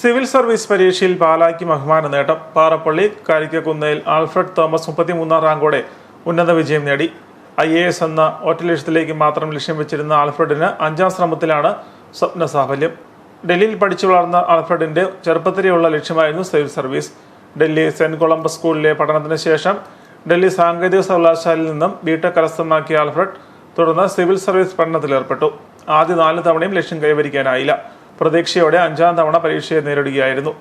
Civil service പരീക്ഷയിൽ പാലാക്കി ബഹുമാന നേട്ടം. പാറപ്പള്ളി കാരിക്കക്കുന്നേൽ ആൽഫ്രഡ് തോമസ് മുപ്പത്തിമൂന്നാം റാങ്കോടെ ഉന്നത വിജയം നേടി. ഐ എ എസ് എന്ന ഒറ്റ ലക്ഷ്യത്തിലേക്ക് മാത്രം ലക്ഷ്യം വെച്ചിരുന്ന ആൽഫ്രഡിന് അഞ്ചാം ശ്രമത്തിലാണ് സ്വപ്ന സാഫല്യം. ഡൽഹിയിൽ പഠിച്ചു വളർന്ന ആൽഫ്രഡിന്റെ ചെറുപ്പത്തിലെയുള്ള ലക്ഷ്യമായിരുന്നു civil service. Delhi saint Columba's സ്കൂളിലെ പഠനത്തിന് ശേഷം ഡൽഹി സാങ്കേതിക സർവകലാശാലയിൽ നിന്നും ബിടെക് കരസ്ഥമാക്കിയ ആൽഫ്രഡ് തുടർന്ന് സിവിൽ സർവീസ് പഠനത്തിലേർപ്പെട്ടു ആദ്യ നാല് തവണയും ലക്ഷ്യം കൈവരിക്കാനായില്ല. പ്രതീക്ഷയോടെ അഞ്ചാം തവണ പരീക്ഷയെ നേരിടുകയായിരുന്നു.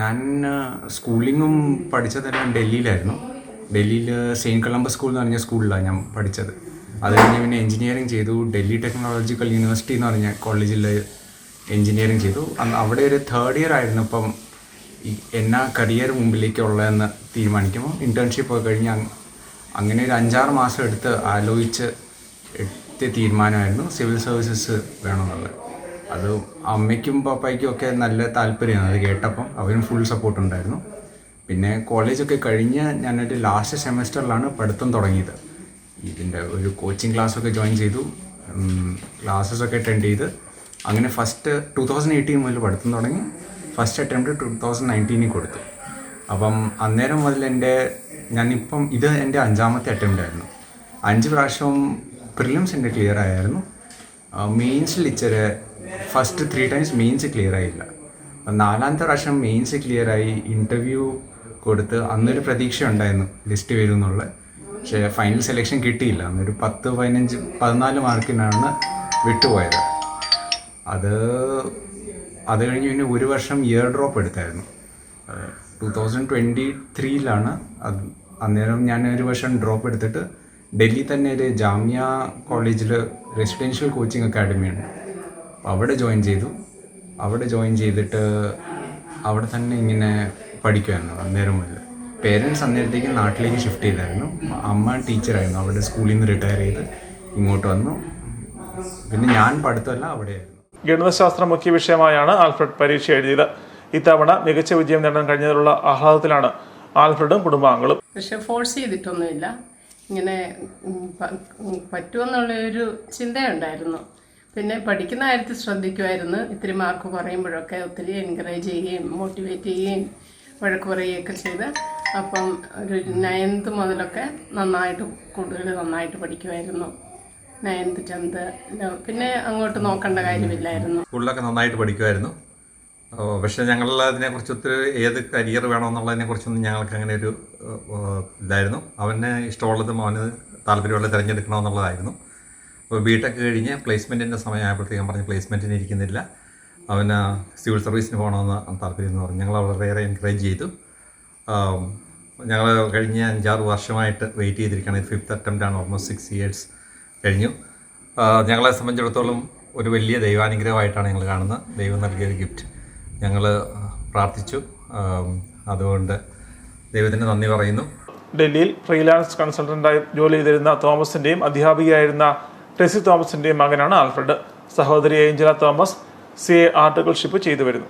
ഞാൻ സ്കൂളിങ്ങും പഠിച്ചതെല്ലാം ഡൽഹിയിലായിരുന്നു. ഡൽഹിയിൽ സെയിന്റ് കൊളംബസ് സ്കൂൾ എന്ന് പറഞ്ഞ സ്കൂളിലാണ് ഞാൻ പഠിച്ചത്. അത് കഴിഞ്ഞ് പിന്നെ എഞ്ചിനീയറിംഗ് ചെയ്തു. ഡൽഹി ടെക്നോളജിക്കൽ യൂണിവേഴ്സിറ്റി എന്ന് പറഞ്ഞ കോളേജിൽ എഞ്ചിനീയറിംഗ് ചെയ്തു. അവിടെ ഒരു തേർഡ് ഇയർ ആയിരുന്നപ്പം ഈ എന്നാ കരിയർ മുമ്പിലേക്കുള്ളതെന്ന് തീരുമാനിക്കുമ്പോൾ ഇന്റേൺഷിപ്പ് ഒക്കെ കഴിഞ്ഞ് അങ്ങനെ ഒരു അഞ്ചാറ് മാസം എടുത്ത് ആലോചിച്ച് എടുത്ത തീരുമാനമായിരുന്നു സിവിൽ സർവീസസ് വേണമെന്നുള്ളത്. അത് അമ്മയ്ക്കും പാപ്പയ്ക്കും ഒക്കെ നല്ല താല്പര്യമാണ്. അത് കേട്ടപ്പം അവരും ഫുൾ സപ്പോർട്ട് ഉണ്ടായിരുന്നു. പിന്നെ കോളേജൊക്കെ കഴിഞ്ഞ് ഞാനൊരു ലാസ്റ്റ് സെമസ്റ്ററിലാണ് പഠിത്തം തുടങ്ങിയത്. ഇതിന്റെ ഒരു കോച്ചിങ് ക്ലാസ്സൊക്കെ ജോയിൻ ചെയ്തു. ക്ലാസ്സസൊക്കെ അറ്റൻഡ് ചെയ്ത്. അങ്ങനെ ഫസ്റ്റ് ടു തൗസൻഡ് എയ്റ്റീൻ മുതൽ പഠിത്തം തുടങ്ങി. ഫസ്റ്റ് അറ്റംപ്റ്റ് ടു തൗസൻഡ് നയന്റീനിൽ കൊടുത്തു. അപ്പം അന്നേരം മുതൽ എന്റെ ഞാനിപ്പം ഇത് എന്റെ അഞ്ചാമത്തെ അറ്റംപ്റ്റ് ആയിരുന്നു. അഞ്ച് പ്രാവശ്യവും പ്രിലിംസ് എന്റെ ക്ലിയർ ആയിരുന്നു മെയിൻസിൽ ഇച്ചിരി first three times mains clear ആയില്ല. നാലാമത്തെ പ്രാവശ്യം മെയിൻസ് ക്ലിയർ ആയി ഇന്റർവ്യൂ കൊടുത്ത് അന്നൊരു പ്രതീക്ഷ ഉണ്ടായിരുന്നു ലിസ്റ്റ് വരും എന്നുള്ളത് പക്ഷേ ഫൈനൽ സെലക്ഷൻ കിട്ടിയില്ല. അന്നൊരു പത്ത് പതിനഞ്ച് പതിനാല് മാർക്കിനാണ് വിട്ടുപോയത്. അത് അത് കഴിഞ്ഞ് പിന്നെ ഒരു വർഷം ഇയർ ഡ്രോപ്പ് എടുത്തായിരുന്നു. ടു തൗസൻഡ് ട്വന്റി ത്രീയിലാണ് അത് അന്നേരം ഞാൻ ഒരു വർഷം ഡ്രോപ്പ് എടുത്തിട്ട് ഡൽഹി തന്നെ ഒരു ജാമ്യ കോളേജിൽ റെസിഡൻഷ്യൽ കോച്ചിങ് അക്കാഡമി ഉണ്ട് അപ്പോൾ അവിടെ ജോയിൻ ചെയ്തു. അവിടെ ജോയിൻ ചെയ്തിട്ട് അവിടെ തന്നെ ഇങ്ങനെ പഠിക്കുമായിരുന്നു അന്നേരം മുതൽ പേരൻസ് അന്നേരത്തേക്ക് നാട്ടിലേക്ക് ഷിഫ്റ്റ് ചെയ്തായിരുന്നു. അമ്മ ടീച്ചറായിരുന്നു അവിടെ സ്കൂളിൽ നിന്ന് റിട്ടയർ ചെയ്ത് ഇങ്ങോട്ട് വന്നു. പിന്നെ ഞാൻ പഠിത്തമല്ല അവിടെയായിരുന്നു. ഗണിതശാസ്ത്രം മുഖ്യ വിഷയമായാണ് ആൽഫ്രഡ് പരീക്ഷ എഴുതിയത്. ഇത്തവണ മികച്ച വിജയം നേടാൻ കഴിഞ്ഞതിലുള്ള ആഹ്ലാദത്തിലാണ് ആൽഫ്രഡും കുടുംബാംഗങ്ങളും. പക്ഷെ ഫോഴ്സ് ചെയ്തിട്ടൊന്നുമില്ല. ഇങ്ങനെ പറ്റുമെന്നുള്ളൊരു ചിന്തയുണ്ടായിരുന്നു. പിന്നെ പഠിക്കുന്ന കാര്യത്തിൽ ശ്രദ്ധിക്കുമായിരുന്നു. ഇത്തിരി മാർക്ക് കുറയുമ്പോഴൊക്കെ ഒത്തിരി എൻകറേജ് ചെയ്യുകയും മോട്ടിവേറ്റ് ചെയ്യുകയും വഴക്ക് പറയുകയൊക്കെ ചെയ്ത് അപ്പം ഒരു നയൻത്ത് മുതലൊക്കെ നന്നായിട്ട് കൂടുതൽ നന്നായിട്ട് പഠിക്കുമായിരുന്നു. നയൻത്ത് ടെൻത്ത് പിന്നെ അങ്ങോട്ട് നോക്കേണ്ട കാര്യമില്ലായിരുന്നു. സ്കൂളിലൊക്കെ നന്നായിട്ട് പഠിക്കുമായിരുന്നു. പക്ഷേ ഞങ്ങൾ അതിനെക്കുറിച്ച് ഒത്തിരി ഏത് കരിയർ വേണമെന്നുള്ളതിനെ കുറിച്ചൊന്നും ഞങ്ങൾക്ക് അങ്ങനെ ഒരു ഇതായിരുന്നു. അവന് ഇഷ്ടമുള്ളതും അവന് താല്പര്യമുള്ളത് തിരഞ്ഞെടുക്കണമെന്നുള്ളതായിരുന്നു. അപ്പോൾ ബി ടെക് കഴിഞ്ഞ് പ്ലേസ്മെന്റിന്റെ സമയമായപ്പോഴത്തേക്കും പറഞ്ഞ് പ്ലേസ്മെന്റിന് ഇരിക്കുന്നില്ല. അവന് സിവിൽ സർവീസിന് പോകണമെന്ന് താല്പര്യം എന്ന് പറഞ്ഞു. ഞങ്ങൾ വളരെയേറെ എൻകറേജ് ചെയ്തു. ഞങ്ങൾ കഴിഞ്ഞ അഞ്ചാറ് വർഷമായിട്ട് വെയിറ്റ് ചെയ്തിരിക്കുകയാണ്. ഇത് ഫിഫ്ത്ത് അറ്റംപ്റ്റ് ആണ്. ഓൾമോസ്റ്റ് സിക്സ് ഇയേഴ്സ് കഴിഞ്ഞു. ഞങ്ങളെ സംബന്ധിച്ചിടത്തോളം ഒരു വലിയ ദൈവാനുഗ്രഹമായിട്ടാണ് ഞങ്ങൾ കാണുന്നത്. ദൈവം നൽകിയ ഒരു ഗിഫ്റ്റ് ഞങ്ങൾ പ്രാർത്ഥിച്ചു. അതുകൊണ്ട് ദൈവത്തിന് നന്ദി പറയുന്നു. ഡൽഹിയിൽ ഫ്രീലാൻസ് കൺസൾട്ടന്റായി ജോലി ചെയ്തിരുന്ന തോമസിന്റെയും അധ്യാപികയായിരുന്ന ടെസി തോമസിന്റെയും മകനാണ് ആൽഫ്രഡ്. സഹോദരി ഏഞ്ചല തോമസ് സി എ ആർട്ടിക്കിൾഷിപ്പ് ചെയ്തു വരുന്നു.